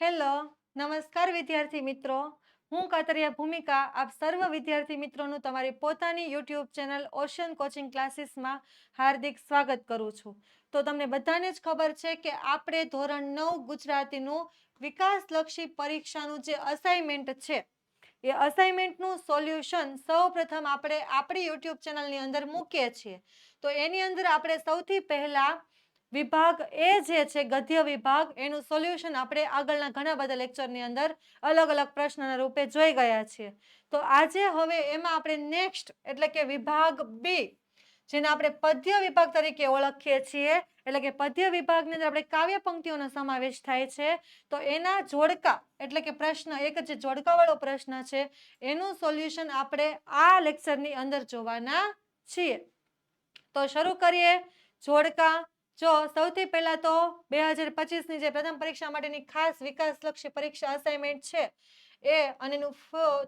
Hello, નમસ્કાર વિદ્યાર્થી મિત્રો. હું કાતરિયા ભૂમિકા, આપ સર્વ વિદ્યાર્થી મિત્રોનું તમારી પોતાની યુટ્યુબ ચેનલ ઓશન કોચિંગ ક્લાસીસમાં હાર્દિક સ્વાગત કરું છું. તો તમને બધાને જ ખબર છે કે આપણે ધોરણ નવ ગુજરાતીનું વિકાસલક્ષી પરીક્ષાનું જે અસાઇનમેન્ટ છે, એ અસાઇનમેન્ટનું સોલ્યુશન સૌપ્રથમ આપણે આપણી યુટ્યુબ ચેનલની અંદર મૂકીએ છીએ. તો એની અંદર આપણે સૌથી પહેલા વિભાગ એ જે છે ગદ્ય વિભાગ, એનું સોલ્યુશન આપણે આગળના ઘણા બધા લેક્ચરની અંદર અલગ અલગ પ્રશ્નના રૂપે જોઈ ગયા છીએ. તો આજે હવે એમાં આપણે નેક્સ્ટ એટલે કે વિભાગ બી જેને આપણે પદ્ય વિભાગ તરીકે ઓળખીએ છીએ, એટલે કે પદ્ય વિભાગની અંદર આપણે કાવ્ય પંક્તિઓનો સમાવેશ થાય છે. તો એના જોડકા, એટલે કે પ્રશ્ન, એક જે જોડકાવાળો પ્રશ્ન છે, એનું સોલ્યુશન આપણે આ લેક્ચરની અંદર જોવાના છીએ. તો શરૂ કરીએ. જોડકા જો સૌથી પહેલા તો બે હજાર પચીસની જે પ્રથમ પરીક્ષા માટેની ખાસ વિકાસલક્ષી પરીક્ષા અસાઇનમેન્ટ છે, એ અને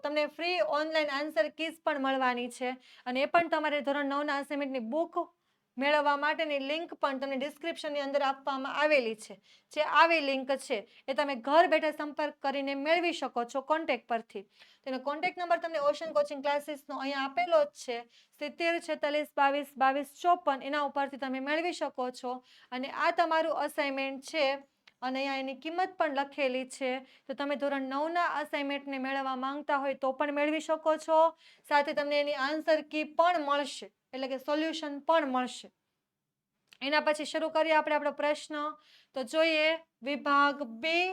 તમને ફ્રી ઓનલાઈન આન્સર કીઝ પણ મળવાની છે અને એ પણ તમારે ધોરણ નવના અસાઇનમેન્ટની બુક મેળવવા માટેની લિંક પણ તમને ડિસ્ક્રિપ્શનની અંદર આપવામાં આવેલી છે. જે આવી લિંક છે એ તમે ઘર બેઠા સંપર્ક કરીને મેળવી શકો છો કોન્ટેક પરથી. તેનો કોન્ટેક નંબર તમને ઓશન કોચિંગ ક્લાસીસનો અહીંયા આપેલો જ છે. સિત્તેર, છેતાલીસ, બાવીસ બાવીસ, ચોપન એના ઉપરથી તમે મેળવી શકો છો. અને આ તમારું અસાઇનમેન્ટ છે અને અહીંયા એની કિંમત પણ લખેલી છે. તો તમે ધોરણ નવના અસાઇનમેન્ટને મેળવવા માંગતા હોય તો પણ મેળવી શકો છો. સાથે તમને એની આન્સર કી પણ મળશે. એટલે કે સોલ્યુશન પણ મળશે. એના પછી શરૂ કરીએ આપણે આપણો પ્રશ્ન. તો જોઈએ વિભાગ બી,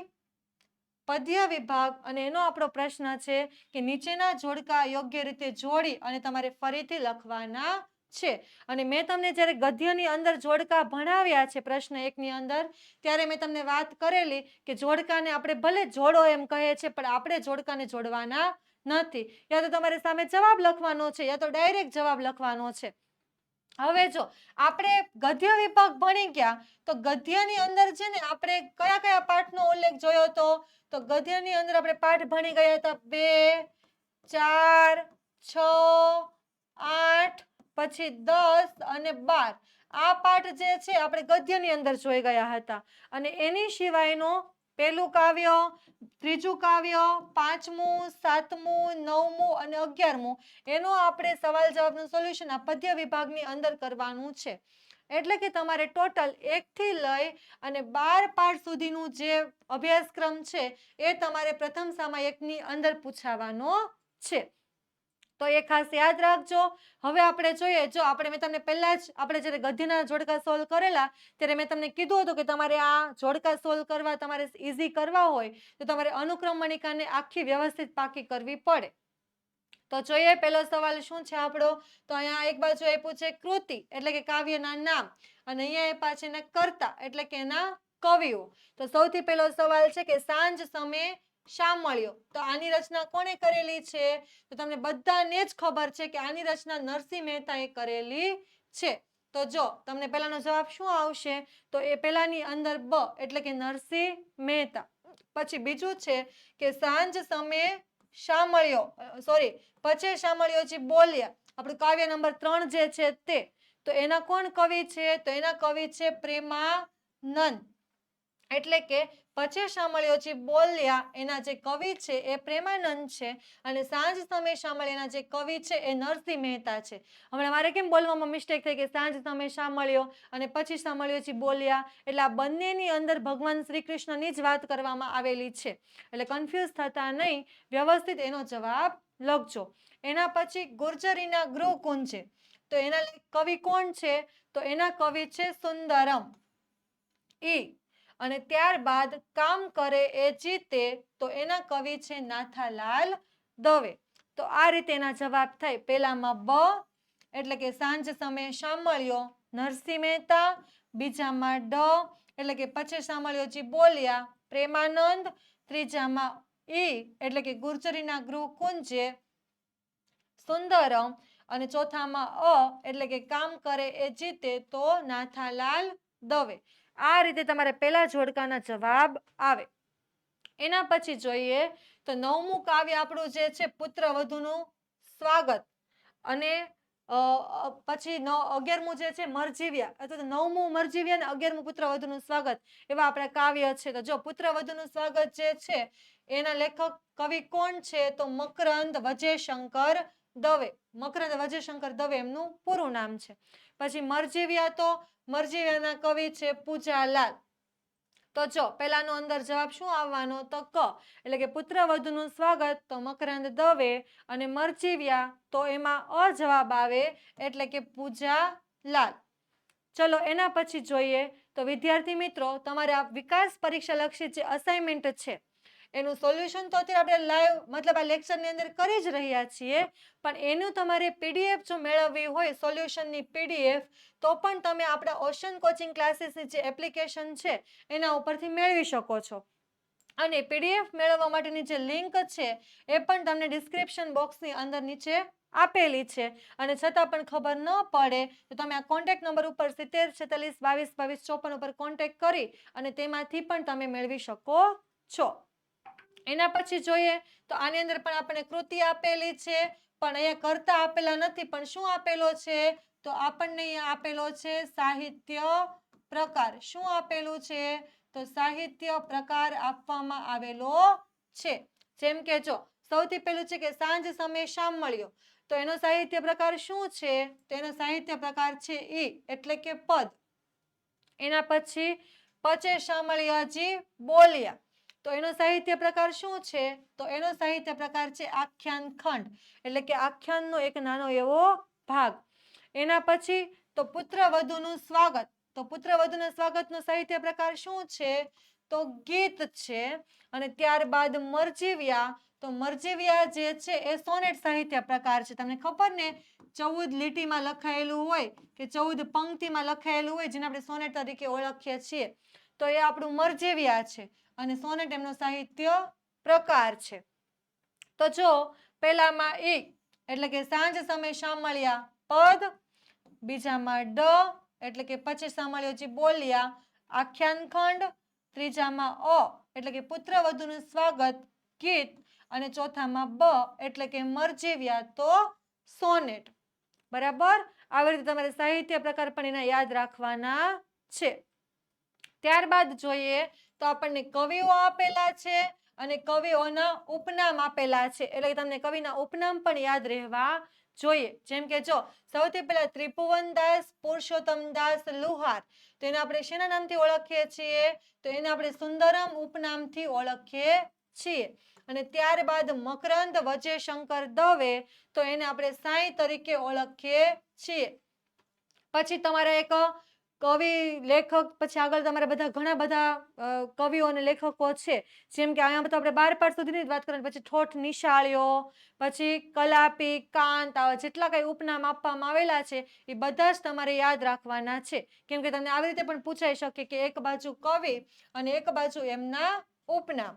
પદ્ય વિભાગ અને એનો આપણો પ્રશ્ન છે કે નીચેના જોડકા યોગ્ય રીતે જોડી અને તમારે ફરીથી લખવાના છે. અને મેં તમને જ્યારે ગદ્યની અંદર જોડકા ભણાવ્યા છે, પ્રશ્ન એકની અંદર, ત્યારે મેં તમને વાત કરેલી કે જોડકાને આપણે ભલે જોડો એમ કહે છે, પણ આપણે જોડકાને જોડવાના નથી. યા તો તમારે સામે જવાબ લખવાનો છે, યા તો ડાયરેક્ટ જવાબ લખવાનો છે. હવે જો, આપણે ગદ્ય વિભાગ ભણી ગયા, તો ગદ્યની અંદર છે ને આપણે કયા કયા પાઠનો ઉલ્લેખ જોયો હતો તો ગદ્યની અંદર આપણે પાઠ ભણી ગયા હતા, બે, ચાર, છ, આઠ, પછી દસ અને બાર. આ પાઠ જે છે, આપણે ગદ્યની અંદર જોઈ ગયા હતા. અને એની સિવાયનો પહેલું કાવ્ય, ત્રીજું કાવ્ય, પાંચમું, સાતમું, નવમું અને અગિયારમું. એનો આપણે સવાલ જવાબનું સોલ્યુશન આ પદ્ય વિભાગની અંદર કરવાનું છે. એટલે કે તમારે ટોટલ એકથી લઈ અને બાર પાઠ સુધીનું જે અભ્યાસક્રમ છે, એ તમારે પ્રથમ સામાયિકની અંદર પૂછાવાનો છે. તો એ ખાસ યાદ રાખજો. હવે આપણે જોઈએ, જો આપણે મેં તમને પહેલા જ, આપણે જ્યારે ગદ્યના જોડકા સોલ્વ કરેલા, ત્યારે મેં તમને કીધું હતું કે તમારે આ જોડકા સોલ્વ કરવા, તમારે ઇઝી કરવા હોય, તો તમારે અનુક્રમણિકાને આખી વ્યવસ્થિત પાકી કરવી પડે. તો જોઈએ, પહેલો સવાલ શું છે આપણો? તો અહીંયા એક બાજુ આપ્યું છે કૃતિ, એટલે કે કાવ્યના નામ, અને અહીંયા એ પાછળ કર્તા, એટલે કે એના કવિઓ. તો સૌથી પહેલો સવાલ છે કે સાંજ સમયે શા મળ્યો? તો આની રચના કોણે કરેલી છે? તો તમને બધાને જ ખબર છે કે આની રચના નરસિંહ મહેતાએ કરેલી છે. તો જો, તમને પહેલાનો જવાબ શું આવશે? તો એ પહેલાની અંદર બ એટલે કે નરસિંહ મહેતા. પછી બીજું છે કે સાંજ સમયે શા મળ્યો? સોરી, પછી શા મળ્યો છે? બોલ્યા. આપણું કાવ્ય નંબર ત્રણ જે છે તે. તો એના કોણ કવિ છે? તો એના કવિ છે પ્રેમાનંદ. એટલે કે પછી શામળિયોજી બોલ્યા, એના જે કવિ છે એ પ્રેમાનંદ છે અને સાંજ સમય શામળિયાના જે કવિ છે એ નરસિંહ મહેતા છે. હમણાં મારે કેમ બોલવામાં મિસ્ટેક થઈ કે સાંજ સમય શામળિયો અને પછી શામળિયોજી બોલ્યા, એટલે આ બંનેની અંદર ભગવાન શ્રી કૃષ્ણની જ વાત કરવામાં આવેલી છે. એટલે કન્ફ્યુઝ થતા નહીં, વ્યવસ્થિત એનો જવાબ લખજો. એના પછી ગુર્જરીના ગૃહ કુંજે તો એના કવિ કોણ છે? તો એના કવિ છે સુંદરમ. ઈ અને ત્યારબાદ કામ કરે એ જીતે, તો એના કવિ છે નાથાલાલ દવે. તો આ રીતે એના જવાબ થાય. પહેલામાં બ, એટલે કે સાંજ સમયે સાંભળ્યો નરસિંહ મહેતા, બીજામાં ડ, એટલે કે પછી સાંભળ્યોજી બોલ્યા પ્રેમાનંદ, ત્રીજામાં ઈ, એટલે કે ગુર્જરીના ગૃહ કુંજે સુંદરમ, અને ચોથામાં અ, એટલે કે કામ કરે એ જીતે, તો નાથાલાલ દવે. આ રીતે તમારે પહેલા જોડકાના જવાબ આવે. એના પછી જોઈએ તો નવમું કાવ્ય આપણું જે છે, પુત્ર વધુનું સ્વાગત. અને પછી નવ, અગિયારમું જે છે, મરજીવ્યા. અથવા તો નવમું મરજીવ્યા અને અગિયારમું પુત્રવધુનું સ્વાગત. એવા આપણા કાવ્ય છે તો જો પુત્રવધુનું સ્વાગત જે છે, એના લેખક કવિ કોણ છે? તો મકરંદ વજયશંકર દવે, મકરંદ વજયશંકર દવે એમનું પૂરું નામ છે. પછી મરજીવ્યા તો મરજીવ્યાના કવિ છે પૂજાલાલ. તો જો, પહેલાનો અંદર જવાબ શું આવવાનો તો ક, એટલે કે પુત્રવધુનું સ્વાગત તો મકરંદ દવે અને મરજીવ્યા તો એમાં અ જવાબ આવે એટલે કે પૂજાલાલ. ચલો, એના પછી જોઈએ તો વિદ્યાર્થી મિત્રો, તમારે આ વિકાસ પરીક્ષા લક્ષી જે અસાઇનમેન્ટ છે એનું સોલ્યુશન તો અત્યારે આપણે લાઈવ મતલબ આ લેક્ચરની અંદર કરી જ રહ્યા છીએ, પણ એનું તમારે પીડીએફ જો મેળવવી હોય સોલ્યુશનની પીડીએફ તો પણ તમે આપણા ઓશન કોચિંગ ક્લાસીસની જે એપ્લિકેશન છે, એના ઉપરથી મેળવી શકો છો. અને પીડીએફ મેળવવા માટેની જે લિંક છે, એ પણ તમને ડિસ્ક્રિપ્શન બોક્સની અંદર નીચે આપેલી છે. અને છતાં પણ ખબર ન પડે, તો તમે આ કોન્ટેક્ટ નંબર ઉપર સિત્તેર, છેતાલીસ, બાવીસ બાવીસ, ચોપન ઉપર કોન્ટેક્ટ કરી અને તેમાંથી પણ તમે મેળવી શકો છો. એના પછી જોઈએ તો આની અંદર પણ આપણને કૃતિ આપેલી છે, પણ અહીંયા કરતા આપેલા નથી, પણ શું આપેલો છે? તો આપણને અહીંયા આપેલો છે સાહિત્ય પ્રકાર. શું આપેલું છે? તો સાહિત્ય પ્રકાર આપવામાં આવેલો છે. જેમ કે જો, સૌથી પહેલું છે કે સાંજ સમય શામ મળ્યો. તો એનો સાહિત્ય પ્રકાર શું છે? તો એનો સાહિત્ય પ્રકાર છે ઈ, એટલે કે પદ. એના પછી પચે શામળિયાજી બોલ્યા. તો એનો સાહિત્ય પ્રકાર શું છે? તો એનો સાહિત્ય પ્રકાર છે આખ્યાન ખંડ. એટલે કે આખ્યાનનો એક નાનો એવો ભાગ. એના પછી તો પુત્રવધુનું સ્વાગત. તો પુત્રવધુના સ્વાગતનો સાહિત્ય પ્રકાર શું છે? તો ગીત છે. અને ત્યારબાદ મરજીવ્યા. તો મરજીવ્યા જે છે એ સોનેટ સાહિત્ય પ્રકાર છે. તમને ખબર ને? ચૌદ લીટીમાં લખાયેલું હોય કે ચૌદ પંક્તિમાં લખાયેલું હોય જેને આપણે સોનેટ તરીકે ઓળખીએ છીએ. તો એ આપણું મરજીવ્યા છે. અને સોનેટ એમનો સાહિત્ય પ્રકાર છે. તો જો પહેલામાં ઈ એટલે કે સાંજ સમય સાંભળ્યા પદ, બીજામાં ડ એટલે કે પછી સાંભળ્યો જે બોલ્યા, આખ્યાન ખંડ, ત્રીજામાં અ એટલે કે પુત્ર વધુનું સ્વાગત, ગીત અને ચોથામાં બ એટલે કે મરજીવ્યા તો સોનેટ. બરાબર? આવી રીતે તમારે સાહિત્ય પ્રકાર પણ એના યાદ રાખવાના છે. ત્યારબાદ જોઈએ તો આપણને કવિઓ આપેલા છે અને કવિઓના ઉપનામ આપેલા છે. એટલે તમને કવિના ઉપનામ પણ યાદ રહેવા જોઈએ. જેમ કે જો, સૌથી પહેલા ત્રિપુવનદાસ, પુરુષોત્તમદાસ, લુહાર. તો એને આપણે શેના નામથી ઓળખીએ છીએ? તો એને આપણે સુંદરમ ઉપનામથી ઓળખીએ છીએ. અને ત્યારબાદ મકરંદ, વજયશંકર દવે, તો એને આપણે સાંઈ તરીકે ઓળખીએ છીએ. પછી તમારે એક કવિ, લેખક, પછી આગળ તમારે બધા ઘણા બધા કવિઓ અને લેખકો છે. જેમ કે અહીંયા તો આપણે બાર પાઠ સુધીની જ વાત કરીએ પછી ઠોઠ નિશાળીઓ, પછી કલાપી, કાંત, આવા જેટલા કંઈ ઉપનામ આપવામાં આવેલા છે, એ બધા જ તમારે યાદ રાખવાના છે. કેમ કે તમને આવી રીતે પણ પૂછાઈ શકે કે એક બાજુ કવિ અને એક બાજુ એમના ઉપનામ.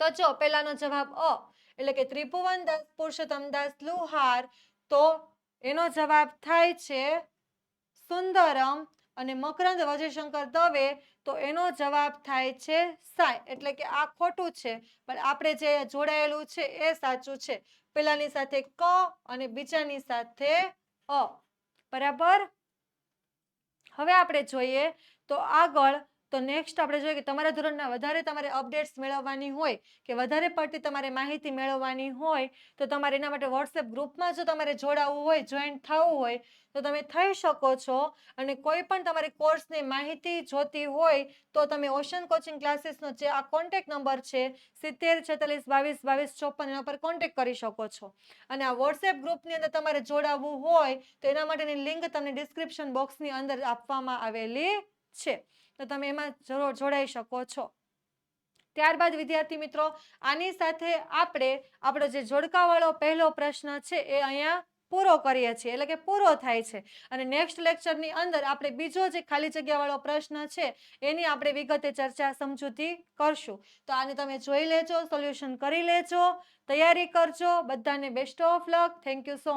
તો જો, પહેલાનો જવાબ અ, એટલે કે ત્રિભુવન દાસ પુરુષોત્તમ દાસ, લુહાર. તો એનો જવાબ થાય છે સુંદરમ. અને મકરંદ વજયશંકર દવે તો એનો જવાબ થાય છે સાય એટલે કે આ ખોટું છે. પણ આપણે જે જોડાયેલું છે એ સાચું છે. પેલાની સાથે ક અને બીજાની સાથે અ. બરાબર? હવે આપણે જોઈએ તો આગળ તો નેક્સ્ટ આપણે જોઈએ કે તમારા ધોરણના વધારે તમારે અપડેટ્સ મેળવવાની હોય કે વધારે પડતી તમારે માહિતી મેળવવાની હોય, તો તમારે એના માટે વોટ્સએપ ગ્રુપમાં જો તમારે જોડાવવું હોય જોઈન થવું હોય, તો તમે થઈ શકો છો. અને કોઈ પણ તમારે કોર્સની માહિતી જોતી હોય, તો તમે ઓશન કોચિંગ ક્લાસીસનો જે આ કોન્ટેક્ટ નંબર છે, સિત્તેર, છેતાલીસ, બાવીસ બાવીસ, ચોપન એના પર કોન્ટેક્ટ કરી શકો છો. અને આ વોટ્સએપ ગ્રુપની અંદર તમારે જોડાવવું હોય, તો એના માટેની લિંક તમને ડિસ્ક્રિપ્શન બોક્સની અંદર આપવામાં આવેલી છે. તો તમે એમાં જરૂર જોડાઈ શકો છો. ત્યારબાદ વિદ્યાર્થી મિત્રો, આની સાથે આપણે આપણો જે જોડકાવાળો પહેલો પ્રશ્ન છે એ અહીંયા પૂરો કરીએ છીએ. એટલે કે પૂરો થાય છે. અને નેક્સ્ટ લેક્ચરની અંદર આપણે બીજો જે ખાલી જગ્યાવાળો પ્રશ્ન છે, એની આપણે વિગતે ચર્ચા સમજૂતી કરશું. તો આને તમે જોઈ લેજો સોલ્યુશન કરી લેજો, તૈયારી કરજો. બધાને best of luck thank you so